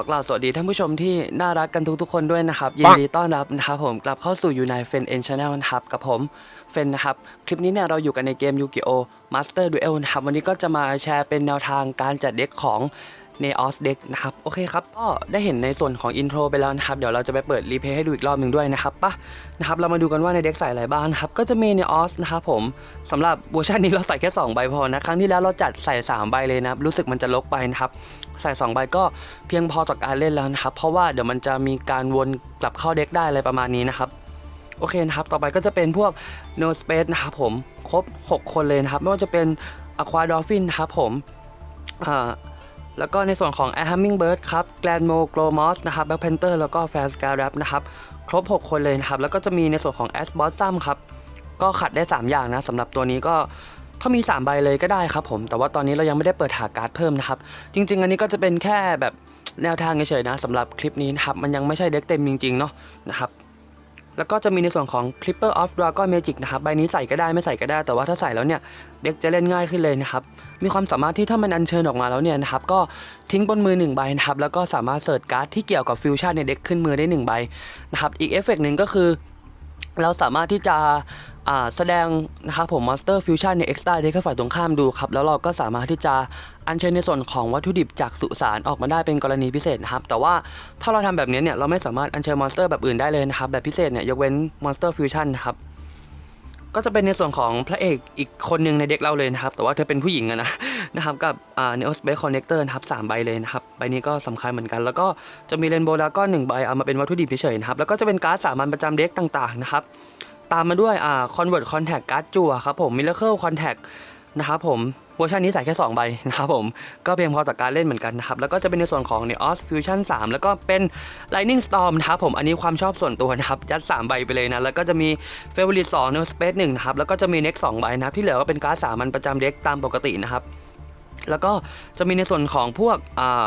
อกล่าวสวัสดีท่านผู้ชมที่น่ารักกันทุกๆคนด้วยนะครับ ยินดีต้อนรับนะครับผมกลับเข้าสู่ยูไนเฟนเอ็นชาแนลนะครับกับผมเฟนนะครับ คลิปนี้เนี่ยเราอยู่กันในเกมยูกิโอมาสเตอร์ดูเอลนะครับ วันนี้ก็จะมาแชร์เป็นแนวทางการจัดเด็กของ ในออสเด็กนะครับ โอเคครับ ก็ได้เห็นในส่วนของอินโทรไปแล้วนะครับ เดี๋ยวเราจะไปเปิดรีเพย์ให้ดูอีกรอบหนึ่งด้วยนะครับปะนะครับ เรามาดูกันว่าในเด็กใส่อะไรบ้างครับ ก็จะมีในออสนะครับผมสำหรับเวอร์ชันนี้เราใส่แค่ 2 ใบพอนะ ครั้งที่แล้วเราจัดใส่ 3 ใบเลยนะรู้สึกมันจะลกไปนะครับใส่2ใบก็เพียงพอต่อการเล่นแล้วนะครับ เพราะว่าเดี๋ยวมันจะมีการวนกลับเข้าเด็กได้อะไรประมาณนี้นะครับโอเคนะครับ ต่อไปก็จะเป็นพวก No Space นะครับผม ครบ 6 คนเลยนะครับ ไม่ว่าจะเป็น Aqua Dolphin นะครับผม อ่า แล้วก็ในส่วนของ Air Hummingbird ครับ Glanmo Glomos นะครับ Black Panther แล้วก็ f a s c a r a p นะครับ ครบ 6 คนเลยนะครับ แล้วก็จะมีในส่วนของ a s b o s s u m ครับ ก็ขัดได้ 3 อย่างนะสำหรับตัวนี้ก็ถ้ามี 3 ใบเลยก็ได้ครับผม แต่ว่าตอนนี้เรายังไม่ได้เปิดหาการ์ดเพิ่มนะครับ จริง ๆ อันนี้ก็จะเป็นแค่แบบแนวทางเฉยๆนะสำหรับคลิปนี้นะครับ มันยังไม่ใช่เด็กเต็มจริงๆเนาะนะครับ แล้วก็จะมีในส่วนของ Clipper of Dragon Magic นะครับใบนี้ใส่ก็ได้ไม่ใส่ก็ได้ แต่ว่าถ้าใส่แล้วเนี่ยเด็กจะเล่นง่ายขึ้นเลยนะครับ มีความสามารถที่ถ้ามันอัญเชิญออกมาแล้วเนี่ยนะครับก็ทิ้งบนมือ1ใบนะครับแล้วก็สามารถเสิร์ชการ์ดที่เกี่ยวกับฟิวชั่นในเด็กขึ้นมือได้1ใบนะครับอีกเอฟเฟกต์หนึ่งก็คือ เราสามารถที่จะ แสดงนะครับผม Monster Fusion ใน Extra เด็กให้ฝ่ายตรงข้ามดูครับ แล้วเราก็สามารถที่จะอัญเชิญในส่วนของวัตถุดิบจากสุสานออกมาได้เป็นกรณีพิเศษนะครับ แต่ว่าถ้าเราทำแบบนี้เนี่ยเราไม่สามารถอัญเชิญมอนสเตอร์แบบอื่นได้เลยนะครับ แบบพิเศษเนี่ยยกเว้น Monster Fusion นะครับก็จะเป็นในส่วนของพระเอกอีกคนหนึ่งในเด็กเราเลยนะครับ แต่ว่าเธอเป็นผู้หญิงนะนะครับกับอ่า Neo Space Connector นะครับสามใบเลยนะครับใบนี้ก็สำคัญเหมือนกัน แล้วก็จะมีเรนโบว์ดาก้อนหนึ่งใบเอามาเป็นวัตถุดิบเฉยๆนะครับแล้วก็จะเป็นการ์ดสามัญประจำเด็กต่างๆนะครับ ตามมาด้วยอ่า Convert Contact การ์ดจั่วครับผม Miracle Contact นะครับผมเวอร์ชันนี้ใส่แค่ 2 ใบนะครับผม ก็เพียงพอต่อการเล่นเหมือนกันนะครับ แล้วก็จะเป็นในส่วนของ Neos Fusion 3 แล้วก็เป็น Lightning Storm นะครับผม อันนี้ความชอบส่วนตัวนะครับ ยัด 3 ใบไปเลยนะ แล้วก็จะมี Favorite 2 Neo Space 1นะครับ แล้วก็จะมี Next 2 ใบนะครับ ที่เหลือก็เป็นการ์ดสามัญประจำเด็กตามปกตินะครับ แล้วก็จะมีในส่วนของพวกอ่า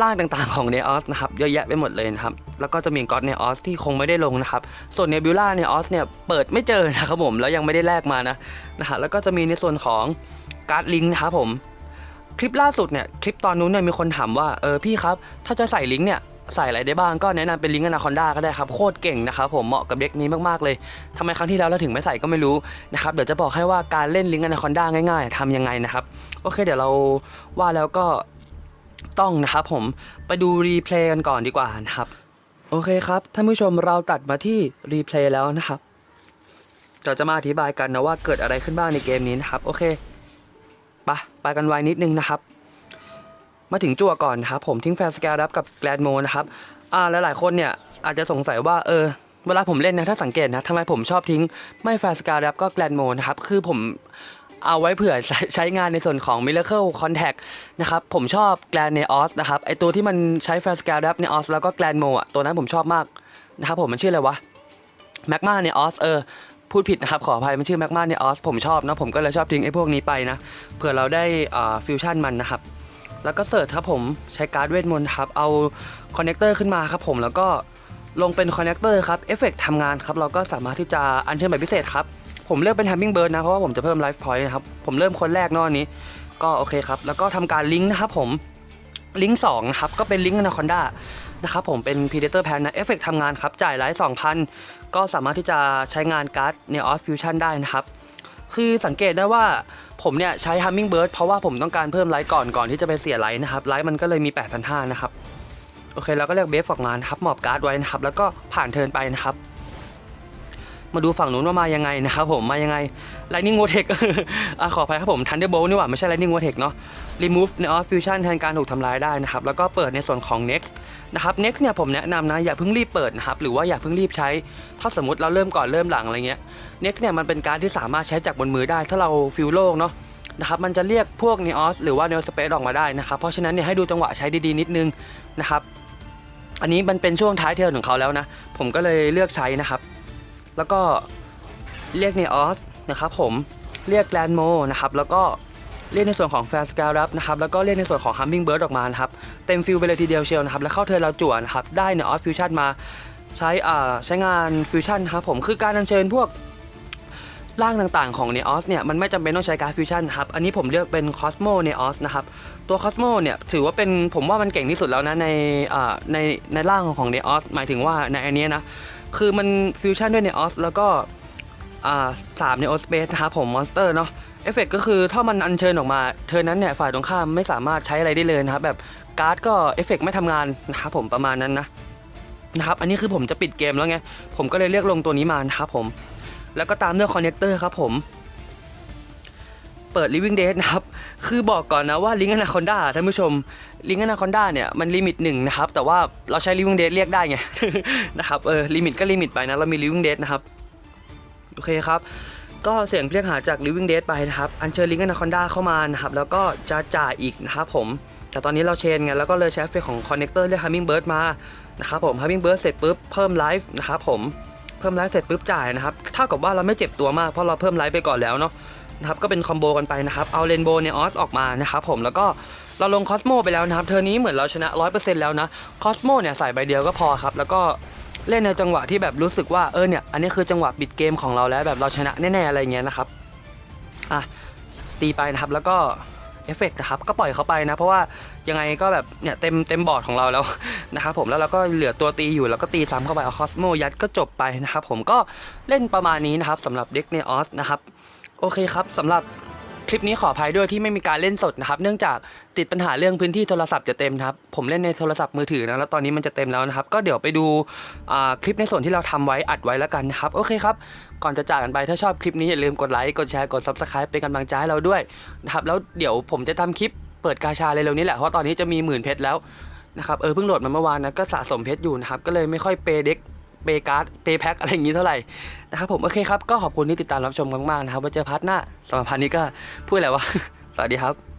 ร่างต่างๆของ Neos นะครับเยอะแยะไปหมดเลยนะครับแล้วก็จะมีก็อด Neos ที่คงไม่ได้ลงนะครับส่วน Nebula Neos เนี่ยเปิดไม่เจอนะครับผมแล้วยังไม่ได้แลกมานะนะฮะแล้วก็จะมีในส่วนของการ์ดลิงนะครับผมคลิปล่าสุดเนี่ยคลิปตอนนู้นเนี่ยมีคนถามว่าเออพี่ครับถ้าจะใส่ลิงเนี่ยใส่อะไรได้บ้างก็แนะนำเป็นลิงก์อนาคอนด้าก็ได้ครับ โคตรเก่งนะครับผมเหมาะกับเด็กนี้มากๆเลยทำไมครั้งที่แล้วเราถึงไม่ใส่ก็ไม่รู้นะครับเดี๋ยวจะบอกให้ว่าการเล่นลิงก์อนาคอนด้าง่าย ๆทำยังไงนะครับ โอเคเดี๋ยวเราว่าแล้วก็ ต้องนะครับผมไปดูรีเพลย์กันก่อนดีกว่านะครับ โอเคครับท่านผู้ชมเราตัดมาที่รีเพลย์แล้วนะครับเราจะมาอธิบายกันนะว่าเกิดอะไรขึ้นบ้างในเกมนี้นะครับ โอเคไปไปกันไวนิดนึงนะครับ มาถึงจั่วก่อนนะครับ ผมทิ้งแฟนสแกลรับกับแกลนโมนะครับอ่าหลายๆคนเนี่ยอาจจะสงสัยว่าเออเวลาผมเล่นนะถ้าสังเกตนะทำไมผมชอบทิ้งไม่แฟนสแกลรับก็แกลนโมนะครับคือผม เอาไว้เผื่อใช้ใชงานในส่วนของ Miracle Contact นะครับ ผมชอบแกลนเนออสนะครับ ไอตัวที่มันใช้แฟนสแกลรับเนออสแล้วก็แกลนโมอะ ตัวนั้นผมชอบมากนะครับผมมันชื่ออะไรวะแมกมาเนออสเออ พูดผิดนะครับ ขออภัย มันชื่อแมกมาเนออสผมชอบนะ ผมก็เลยชอบทิ้งไอ้พวกนี้ไปนะ เผื่อเราได้อ่าฟิวชั่นมันนะครับ แล้วก็เสิร์ชครับผมใช้การ์ดเวทมนต์ครับ เอาคอนเนคเตอร์ขึ้นมาครับผมแล้วก็ลงเป็นคอนเนคเตอร์ครับเอฟเฟกทำงานครับเราก็สามารถที่จะอัญเชิญแบบพิเศษครับ ผมเลือกเป็น Humming Bird นะเพราะว่าผมจะเพิ่มไลฟ์พอยต์นะครับผมเริ่มคนแรกนอะอันนี้ ก็โอเคครับ แล้วก็ทำการลิงก์นะครับผมลิงก์สองนะครับก็เป็นลิงก์อนาคอนด้านะครับผมเป็น Predator Pan นะเอฟเฟกทำงานครับจ่ายไลฟ์2,000 ก็สามารถที่จะใช้งานการ์ด Neos Fusion ได้นะครับ คือสังเกตได้ว่าผมเนี่ยใช้ Hummingbird เพราะว่าผมต้องการเพิ่มไลท์ก่อนก่อนที่จะไปเสียไลท์นะครับ ไลท์มันก็เลยมี 8,500 นะครับ โอเคเราก็เลือกเบฟออกมานครับ หมอบการ์ดไว้นะครับ แล้วก็ผ่านเทิร์นไปนะครับ มาดูฝั่งนู้นว่ามายังไงนะครับผมมายังไง Lightning Vortex ขออภัยครับผม Thunderbolt นี่หว่าไม่ใช่ Lightning Vortex เนาะ Remove Neos Fusion แทนการถูกทำลายได้นะครับแล้วก็เปิดในส่วนของ Next นะครับ Next เนี่ยผมแนะนำนะอย่าเพิ่งรีบเปิดนะครับหรือว่าอย่าเพิ่งรีบใช้ ถ้าสมมติเราเริ่มก่อนเริ่มหลังอะไรเงี้ย Next เนี่ยมันเป็นการที่สามารถใช้จากบนมือได้ ถ้าเราฟิลโลกเนาะนะครับมันจะเรียกพวก Neos หรือว่า Neo Space ออกมาได้นะครับเพราะฉะนั้นเนี่ยให้ดูจังหวะใช้ดีๆนิดนึงนะครับอันนี้มันเป็นช่วงท้ายเทิร์ของเขาแล้วนะผมก็เลยเลือกใช้นะครับ แล้วก็เรียก Neos นะครับผมเรียก Grand Mo นะครับแล้วก็เรียกในส่วนของ Fast Scale รับนะครับแล้วก็เรียกในส่วนของ Hummingbird ออกมานะครับเต็มฟิลไปเลยทีเดียวเชียวนะครับแล้วเข้าเทิร์นเราจั่วนะครับได้ Neos Fusion มาใช้อ่าใช้งานฟิวชั่นครับผมคือการอัญเชิญพวกร่างต่างๆของ Neos เนี่ยมันไม่จำเป็นต้องใช้การฟิวชั่นครับ อันนี้ผมเลือกเป็น Cosmo Neos นะครับ ตัว Cosmo เนี่ยถือว่าเป็นผมว่ามันเก่งที่สุดแล้วนะในอ่าในในร่างของ Neos หมายถึงว่าในอันเนี้ยนะ คือมันฟิวชั่นด้วยในออสแล้วก็สามในออสเปสนะครับผมมอนสเตอร์เนาะเอฟเฟกก็คือถ้ามันอัญเชิญออกมาเธอนั้นเนี่ยฝ่ายตรงข้ามไม่สามารถใช้อะไรได้เลยนะครับแบบการ์ดก็เอฟเฟกไม่ทำงานนะครับผมประมาณนั้นนะนะครับอันนี้คือผมจะปิดเกมแล้วไงผมก็เลยเลือกลงตัวนี้มานะครับผมแล้วก็ตามด้วยคอนเนคเตอร์ครับผม เปิด Living Dead นะครับ คือบอกก่อนนะว่า Link Anaconda ท่านผู้ชม Link Anaconda เนี่ยมันลิมิตหนึ่งนะครับ แต่ว่าเราใช้ Living Dead เรียกได้ไงนะครับเออลิมิตก็ลิมิตไปนะ เรามี Living Dead นะครับ โอเคครับ ก็เสียงเรียกหาจาก Living Dead ไปนะครับ อัญเชิญ Link Anaconda เข้ามานะครับ แล้วก็จะจ่ายอีกนะครับผม แต่ตอนนี้เราเชนไงแล้วก็เลยใช้เฟเฟกของ Connector เรียก Hummingbird มานะครับผม Hummingbird เสร็จปุ๊บเพิ่มไลฟ์นะครับผมเพิ่มไลฟ์เสร็จปุ๊บจ่ายนะครับเท่ากับว่าเราไม่เจ็บตัวมากเพราะเราเพิ่มไลฟ์ไปก่อนแล้วเนาะ นะครับก็เป็นคอมโบกันไปนะครับเอาเรนโบว์เนออสออกมานะครับผมแล้วก็เราลงคอสโมไปแล้วนะครับเทอร์นี้เหมือนเราชนะ 100%แล้วนะคอสโมเนี่ยใส่ใบเดียวก็พอครับแล้วก็เล่นในจังหวะที่แบบรู้สึกว่าเออเนี่ยอันนี้คือจังหวะปิดเกมของเราแล้วแบบเราชนะแน่ๆอะไรเงี้ยนะครับอะตีไปนะครับแล้วก็เอฟเฟกต์นะครับก็ปล่อยเขาไปนะ เพราะว่ายังไงก็แบบเนี่ยเต็มเต็มบอร์ดของเราแล้วนะครับผมแล้วเราก็เหลือตัวตีอยู่แล้วก็ตีซ้ำเข้าไปเอาคอสโมยัดก็จบไปนะครับผมก็เล่นประมาณนี้นะครับสำหรับเด็กเนออสนะครับ โอเคครับสำหรับคลิปนี้ขออภัยด้วยที่ไม่มีการเล่นสดนะครับ เนื่องจากติดปัญหาเรื่องพื้นที่โทรศัพท์จะเต็มครับ ผมเล่นในโทรศัพท์มือถือนะแล้วตอนนี้มันจะเต็มแล้วนะครับ ก็เดี๋ยวไปดูคลิปในส่วนที่เราทำไว้อัดไว้แล้วกันนะครับ โอเคครับ ก่อนจะจากกันไปถ้าชอบคลิปนี้อย่าลืมกดไลค์กดแชร์กด subscribe เป็นกำลังใจให้เราด้วยนะครับแล้วเดี๋ยวผมจะทำคลิปเปิดกาชาเร็วๆนี้แหละเพราะตอนนี้จะมีหมื่นเพชรแล้วนะครับเออเพิ่งโหลดมาเมื่อวานนะก็สะสมเพชรอยู่นะครับก็เลยไม่ค่อยเปเด็ก เปย์การ์ดเปย์แพ็คอะไรอย่างนี้เท่าไหร่นะครับผมโอเคครับก็ขอบคุณที่ติดตามรับชมมากๆนะครับไว้เจอพาร์ทหน้าสำหรับพาร์ทนี้ก็พูดอะไรวะสวัสดีครับ